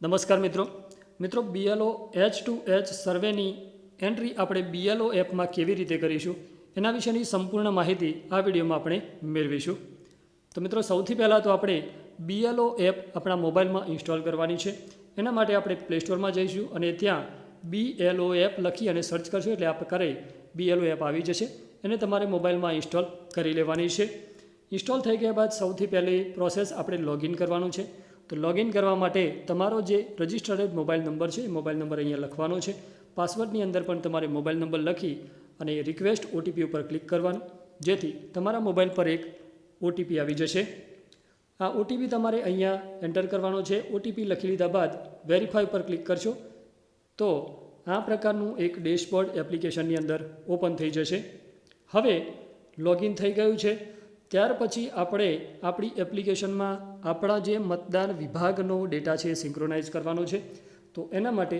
નમસ્કાર મિત્રો. મિત્રો બીએલઓ એચ ટુ એચ સર્વેની એન્ટ્રી આપણે બીએલઓ એપમાં કેવી રીતે કરીશું એના વિશેની સંપૂર્ણ માહિતી આ વિડીયોમાં આપણે મેળવીશું. તો મિત્રો, સૌથી પહેલાં તો આપણે બીએલઓ એપ આપણા મોબાઈલમાં ઇન્સ્ટોલ કરવાની છે. એના માટે આપણે પ્લે સ્ટોરમાં જઈશું અને ત્યાં બીએલઓ એપ લખી અને સર્ચ કરશું એટલે આ પ્રકારે બીએલઓ એપ આવી જશે. એને તમારે મોબાઈલમાં ઇન્સ્ટોલ કરી લેવાની છે. ઇન્સ્ટોલ થઈ ગયા બાદ સૌથી પહેલી પ્રોસેસ આપણે લોગિન કરવાનું છે. તો લોગિન કરવા માટે તમારો જે રજિસ્ટર્ડ મોબાઈલ નંબર છે, એ મોબાઈલ નંબર અહીંયા લખવાનો છે. પાસવર્ડની અંદર પણ તમારે મોબાઈલ નંબર લખી અને રિક્વેસ્ટ ઓટીપી ઉપર ક્લિક કરવાનું. જેથી તમારા મોબાઈલ પર એક ઓટીપી આવી જશે. આ ઓટીપી તમારે અહીંયા એન્ટર કરવાનો છે. ઓટીપી લખી લીધા બાદ વેરીફાઈ પર ક્લિક કરશો, તો આ પ્રકારનું એક ડેશબોર્ડ એપ્લિકેશનની અંદર ઓપન થઈ જશે. હવે લોગિન થઈ ગયું છે. ત્યાર પછી આપણે આપણી એપ્લિકેશનમાં આપણા જે મતદાન વિભાગનો ડેટા છે એ સિંક્રોનાઇઝ કરવાનો છે. તો એના માટે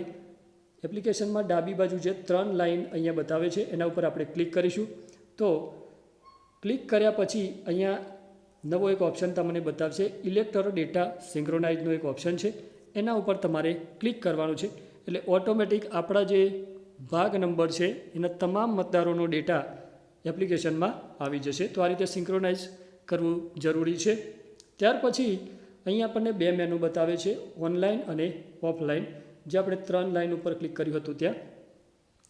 એપ્લિકેશનમાં ડાબી બાજુ જે ત્રણ લાઇન અહીંયા બતાવે છે, એના ઉપર આપણે ક્લિક કરીશું. તો ક્લિક કર્યા પછી અહીંયા નવો એક ઓપ્શન તમને બતાવશે, ઇલેક્ટર ડેટા સિંક્રોનાઇઝનો એક ઓપ્શન છે. એના ઉપર તમારે ક્લિક કરવાનું છે. એટલે ઓટોમેટિક આપણા જે ભાગ નંબર છે, એના તમામ મતદારોનો ડેટા એપ્લિકેશનમાં આવી જશે. તો આ રીતે સિંક્રોનાઇઝ કરવું જરૂરી છે. ત્યાર પછી અહીં આપણને બે મેનુ બતાવે છે ઓનલાઈન અને ઓફલાઈન જે આપણે ત્રણ લાઇન ઉપર ક્લિક કર્યું હતું ત્યાં.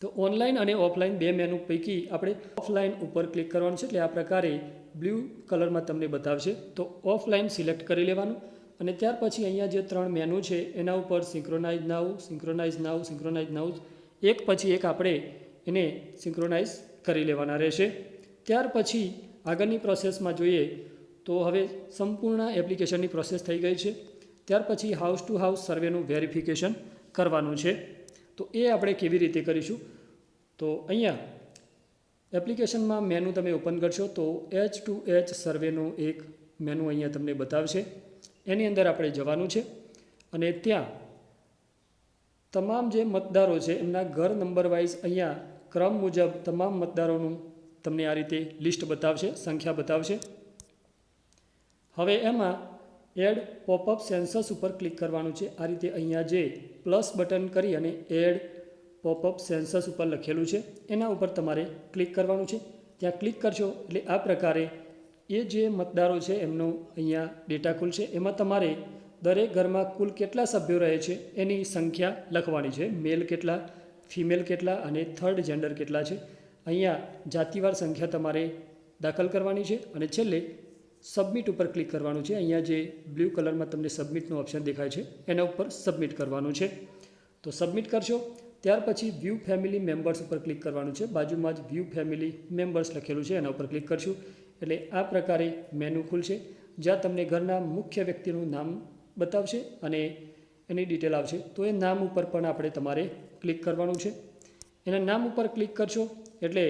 તો ઓનલાઈન અને ઓફલાઈન બે મેનુ પૈકી આપણે ઓફલાઈન ઉપર ક્લિક કરવાનું છે. એટલે આ પ્રકારે બ્લુ કલરમાં તમને બતાવશે. તો ઓફલાઈન સિલેક્ટ કરી લેવાનું. અને ત્યાર પછી અહીંયા જે ત્રણ મેનુ છે, એના ઉપર synchronize now synchronize now synchronize now એક પછી એક આપણે એને સિંક્રોનાઇઝ કરી લેવાના રહેશે. ત્યાર પછી આગળની પ્રોસેસમાં જોઈએ તો હવે સંપૂર્ણ એપ્લિકેશનની પ્રોસેસ થઈ ગઈ છે. ત્યાર પછી હાઉસ ટુ હાઉસ સર્વેનું વેરિફિકેશન કરવાનું છે. તો એ આપણે કેવી રીતે કરીશું? તો અહીંયા એપ્લિકેશનમાં મેનુ તમે ઓપન કરશો તો એચ ટુ એચ સર્વેનું એક મેનુ અહીંયા તમને બતાવશે. એની અંદર આપણે જવાનું છે અને ત્યાં તમામ જે મતદારો છે એમના ઘર નંબર વાઇઝ અહીંયા ક્રમ મુજબ તમામ મતદારોનું તમને આ રીતે લિસ્ટ બતાવશે, સંખ્યા બતાવશે. હવે એમાં એડ પોપઅપ સેન્સસ ઉપર ક્લિક કરવાનું છે. આ રીતે અહીંયા જે પ્લસ બટન કરી અને એડ પોપઅપ સેન્સસ ઉપર લખેલું છે, એના ઉપર તમારે ક્લિક કરવાનું છે. ત્યાં ક્લિક કરશો એટલે આ પ્રકારે એ જે મતદારો છે એમનો અહીંયા ડેટા ખુલશે. એમાં તમારે દરેક ઘરમાં કુલ કેટલા સભ્યો રહે છે એની સંખ્યા લખવાની છે. મેલ કેટલા ફિમેલ કેટલા અને થર્ડ જેન્ડર કેટલા છે? અહીંયા જાતિવાર સંખ્યા તમારે દાખલ કરવાની છે અને છેલ્લે સબમિટ ઉપર ક્લિક કરવાનું છે. અહીંયા જે બ્લુ કલરમાં તમને સબમિટનું ઓપ્શન દેખાય છે, એના ઉપર સબમિટ કરવાનું છે. તો સબમિટ કરશો, ત્યાર પછી વ્યૂ ફેમિલી મેમ્બર્સ ઉપર ક્લિક કરવાનું છે. બાજુમાં જ વ્યૂ ફેમિલી મેમ્બર્સ લખેલું છે, એના ઉપર ક્લિક કરશું. એટલે આ પ્રકારે મેનુ ખુલશે, જ્યાં તમને ઘરના મુખ્ય વ્યક્તિનું નામ બતાવશે અને એની ડિટેલ આવશે. તો એ નામ ઉપર પણ આપણે તમારે ક્લિક કરવાનું છે. એના નામ ઉપર ક્લિક કરશો એટલે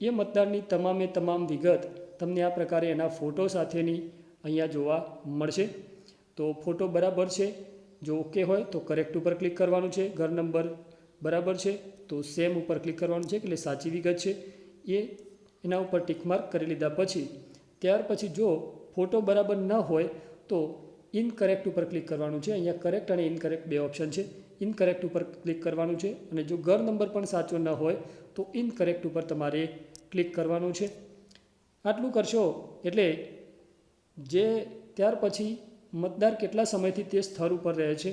એ મતદારની તમામે તમામ વિગત તમને આ પ્રકારે એના ફોટો સાથેની અહીંયા જોવા મળશે. તો ફોટો બરાબર છે. જો ઓકે હોય તો કરેક્ટ ઉપર ક્લિક કરવાનું છે. ઘર નંબર બરાબર છે. તો સેમ ઉપર ક્લિક કરવાનું છે. એટલે સાચી વિગત છે. એ એના ઉપર ટિકમાર્ક કરી લીધા પછી, ત્યાર પછી જો ફોટો બરાબર ન હોય તો ઇનકરેક્ટ ઉપર ક્લિક કરવાનું છે. અહીંયા કરેક્ટ અને ઇનકરેક્ટ બે ઓપ્શન છે. ઇનકરેક્ટ ઉપર ક્લિક કરવાનું છે અને જો ઘર નંબર પણ સાચો ન હોય તો ઇનકરેક્ટ ઉપર તમારે ક્લિક કરવાનું છે. આટલું કરશો એટલે જે ત્યાર પછી મતદાર કેટલા સમયથી તે સ્થળ ઉપર રહે છે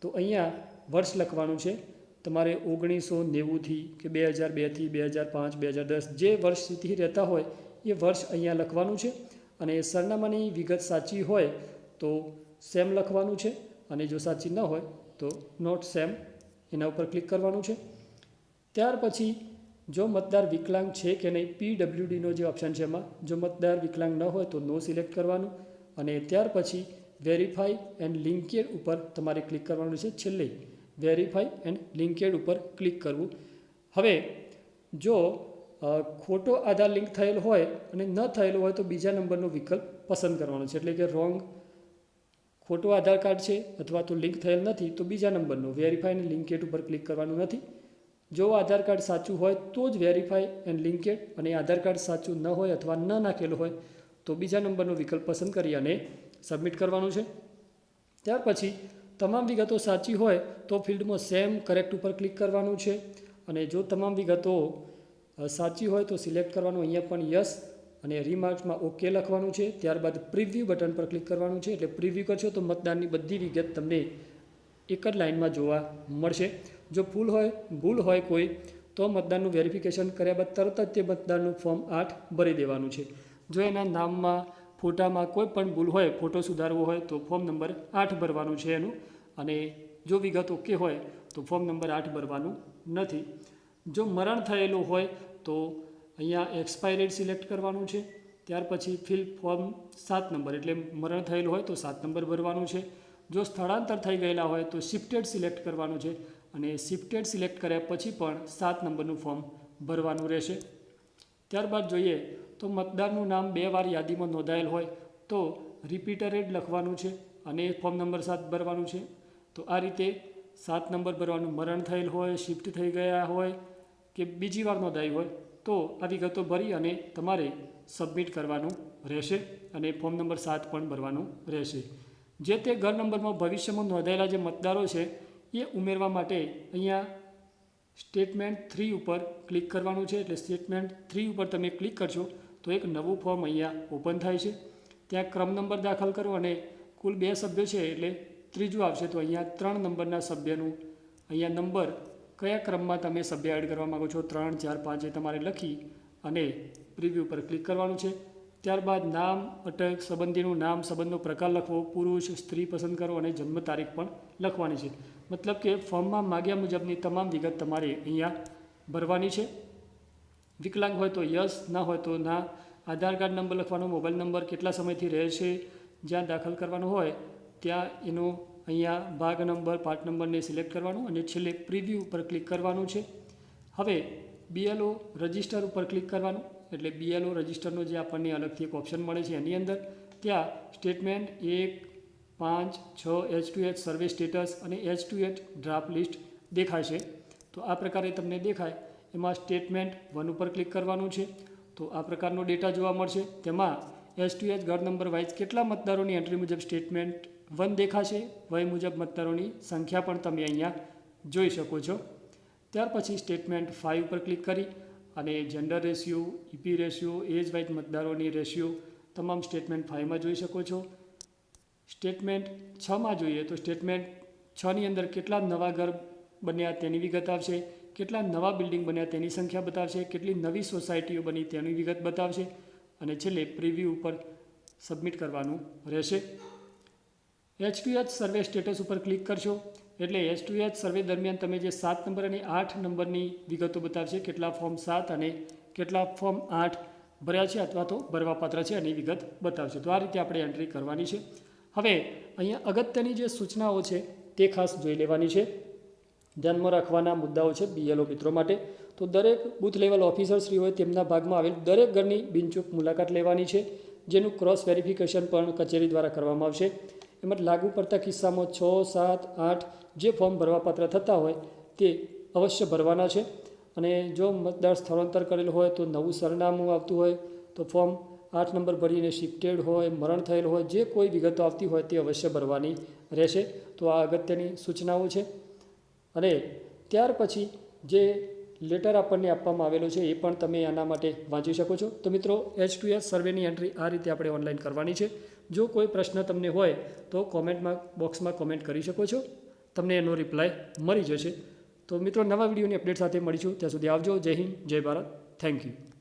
તો અહીંયા વર્ષ લખવાનું છે. તમારે ઓગણીસો નેવુંથી કે બે હજાર બેથી બે હજાર પાંચ, બે હજાર દસ જે વર્ષથી રહેતા હોય એ વર્ષ અહીંયા લખવાનું છે. અને સરનામાની વિગત સાચી હોય તો સેમ લખવાનું છે અને જો સાચી ન હોય તો નોટ સેમ એના ઉપર ક્લિક કરવાનું છે. ત્યાર પછી જો મતદાર વિકલાંગ છે કે નહીં પીડબ્લ્યુડીનો જે ઓપ્શન છે એમાં, જો મતદાર વિકલાંગ ન હોય તો નો સિલેક્ટ કરવાનું. અને ત્યાર પછી વેરીફાઈ એન્ડ લિંકેડ ઉપર તમારે ક્લિક કરવાનું છે છેલ્લે. વેરીફાઈ એન્ડ લિંકેડ ઉપર ક્લિક કરવું. હવે જો ખોટો આધાર લિંક થયેલ હોય અને ન થયેલો હોય તો બીજા નંબરનો વિકલ્પ પસંદ કરવાનો છે. એટલે કે રોંગ ખોટો આધાર કાર્ડ છે અથવા તો લિંક થયેલ નથી, તો બીજા નંબરનો વેરીફાઈ એન્ડ લિંકેડ ઉપર ક્લિક કરવાનું નથી. જો આધાર કાર્ડ સાચું હોય તો જ વેરીફાઈ એન્ડ લિંકેટ અને આધાર કાર્ડ સાચું ન હોય અથવા ન નાખેલું હોય, તો બીજા નંબરનો વિકલ્પ પસંદ કરી અને સબમિટ કરવાનું છે. ત્યાર પછી, તમામ વિગતો સાચી હોય તો ફિલ્ડમાં સેમ કરેક્ટ ઉપર ક્લિક કરવાનું છે. અને જો તમામ વિગતો સાચી હોય તો સિલેક્ટ કરવાનું અહીંયા પણ યસ અને રીમાર્ક્સમાં ઓકે લખવાનું છે. ત્યારબાદ પ્રિવ્યૂ બટન પર ક્લિક કરવાનું છે. એટલે પ્રિવ્યૂ કરશો તો મતદાનની બધી વિગત તમને એક જ લાઇનમાં જોવા મળશે. જો ભૂલ હોય ભૂલ હોય કોઈ, તો મતદાનનું વેરિફિકેશન કર્યા બાદ તરત જ તે મતદાનનું ફોર્મ આઠ ભરી દેવાનું છે. જો એના નામમાં, ફોટામાં કોઈ પણ ભૂલ હોય, ફોટો સુધારવો હોય, તો ફોર્મ નંબર આઠ ભરવાનું છે એનું. અને જો વિગત ઓકે હોય, તો ફોર્મ નંબર આઠ ભરવાનું નથી. જો મરણ થયેલું હોય, તો અહીંયા એક્સપાયરેડ સિલેક્ટ કરવાનું છે. ત્યાર પછી ફિલ ફોર્મ સાત નંબર એટલે મરણ થયેલું હોય તો સાત નંબર ભરવાનું છે. જો સ્થળાંતર થઈ ગયેલા હોય તો શિફ્ટેડ સિલેક્ટ કરવાનું છે અને શિફ્ટેડ સિલેક્ટ કર્યા પછી પણ સાત નંબરનું ફોર્મ ભરવાનું રહેશે. ત્યારબાદ જોઈએ તો મતદારનું નામ બે વાર યાદીમાં નોંધાયેલ હોય તો રિપીટરેડ લખવાનું છે અને ફોર્મ નંબર સાત ભરવાનું છે. તો આ રીતે સાત નંબર ભરવાનું મરણ થયેલ હોય શિફ્ટ થઈ ગયા હોય કે બીજી વાર નોંધાયું હોય તો આ વિગતો ભરી અને તમારે સબમિટ કરવાનું રહેશે અને ફોર્મ નંબર સાત પણ ભરવાનું રહેશે. જે તે ઘર નંબરમાં ભવિષ્યમાં નોંધાયેલા જે મતદારો છે, એ ઉમેરવા માટે અહીંયા સ્ટેટમેન્ટ થ્રી ઉપર ક્લિક કરવાનું છે. એટલે સ્ટેટમેન્ટ થ્રી ઉપર તમે ક્લિક કરશો, તો એક નવું ફોર્મ અહીંયા ઓપન થાય છે. ત્યાં ક્રમ નંબર દાખલ કરો અને કુલ બે સભ્યો છે એટલે ત્રીજું આવશે. તો અહીંયા ત્રણ નંબરના સભ્યનું અહીંયા નંબર કયા ક્રમમાં તમે સભ્ય એડ કરવા માગો છો? ત્રણ, ચાર, પાંચ તમારે લખી અને પ્રિવ્યૂ પર ક્લિક કરવાનું છે. ત્યારબાદ નામ, અટક, સંબંધીનું નામ, સંબંધનો પ્રકાર લખવો, પુરુષ, સ્ત્રી પસંદ કરો અને જન્મ તારીખ પણ લખવાની છે. મતલબ કે ફોર્મમાં માગ્યા મુજબની તમામ વિગત તમારે અહીંયા ભરવાની છે. વિકલાંગ હોય તો યસ, ના હોય તો ના. આધાર કાર્ડ નંબર લખવાનો, મોબાઈલ નંબર કેટલા સમયથી રહે છે જ્યાં દાખલ કરવાનો હોય, ત્યાં એનો અહીંયા ભાગ નંબર પાર્ટ નંબરને સિલેક્ટ કરવાનું અને છેલ્લે પ્રિવ્યૂ ઉપર ક્લિક કરવાનું છે. હવે બીએલઓ રજિસ્ટર ઉપર ક્લિક કરવાનું, એટલે બીએલઓ રજિસ્ટરનો જે આપણને અલગથી એક ઓપ્શન મળે છે એની અંદર, ત્યાં સ્ટેટમેન્ટ એક, પાંચ, છ H to H survey status અને H to H draft list દેખાશે. તો આ પ્રકારે તમને દેખાય, એમાં સ્ટેટમેન્ટ વન ઉપર ક્લિક કરવાનું છે. તો આ પ્રકારનો ડેટા જોવા મળશે. તેમાં એચ ટુ એચ ઘર નંબર વાઇઝ કેટલા મતદારોની એન્ટ્રી મુજબ સ્ટેટમેન્ટ વન દેખાશે, વય મુજબ મતદારોની સંખ્યા પણ તમે અહીંયા જોઈ શકો છો. ત્યાર પછી સ્ટેટમેન્ટ ફાઇવ ઉપર ક્લિક કરી અને gender ratio EP ratio age wise મતદારોની રેશિયો તમામ સ્ટેટમેન્ટ ફાઇવમાં જોઈ શકો છો. સ્ટેટમેન્ટ છમાં જોઈએ તો સ્ટેટમેન્ટ છની અંદર કેટલા નવા ઘર બન્યા તેની વિગત આવશે, કેટલા નવા બિલ્ડિંગ બન્યા તેની સંખ્યા બતાવશે, કેટલી નવી સોસાયટીઓ બની તેની વિગત બતાવશે અને છેલ્લે પ્રિવ્યૂ ઉપર સબમિટ કરવાનું રહેશે. એચ સર્વે સ્ટેટસ ઉપર ક્લિક કરશો. એટલે એચ ટુ એચ સર્વે દરમિયાન તમે જે સાત નંબર અને આઠ નંબરની વિગતો બતાવશે, કેટલા ફોર્મ સાત અને કેટલા ફોર્મ આઠ ભર્યા છે અથવા તો ભરવાપાત્ર છે એની વિગત બતાવશે. તો આ રીતે આપણે એન્ટ્રી કરવાની છે. હવે અહીંયા અગત્યની જે સૂચનાઓ છે તે ખાસ જોઈ લેવાની છે. ધ્યાનમાં રાખવાના મુદ્દાઓ છે બીએલઓ મિત્રો માટે. તો દરેક બૂથ લેવલ ઓફિસરશ્રી હોય તેમના ભાગમાં આવેલ દરેક ઘરની બિનચૂક મુલાકાત લેવાની છે, જેનું ક્રોસ વેરિફિકેશન પણ કચેરી દ્વારા કરવામાં આવશે. એમાં લાગુ પડતા કિસ્સામાં છ, સાત, આઠ જે ફોર્મ ભરવાપાત્ર થતા હોય તે અવશ્ય ભરવાના છે. અને જો મતદાર સ્થળાંતર કરેલ હોય તો નવું સરનામું આવતું હોય, તો ફોર્મ આઠ નંબર ભરીને શિફ્ટેડ હોય, મરણ થયેલ હોય, જે કોઈ વિગતો આવતી હોય તે અવશ્ય ભરવાની રહેશે. તો આ અગત્યની સૂચનાઓ છે. અને ત્યાર પછી જે લેટર આપણને આપવામાં આવેલો છે, એ પણ તમે આના માટે વાંચી શકો છો. તો મિત્રો એચ ટુ એસ સર્વેની એન્ટ્રી આ રીતે આપણે ઓનલાઈન કરવાની છે. જો કોઈ પ્રશ્ન તમને હોય, તો કોમેન્ટમાં બોક્સમાં કોમેન્ટ કરી શકો છો. તમને એનો રિપ્લાય મળી જશે. તો મિત્રો, નવા વિડીયોની અપડેટ સાથે મળીશું. ત્યાં સુધી આવજો. જય હિન્દ, જય ભારત. Thank you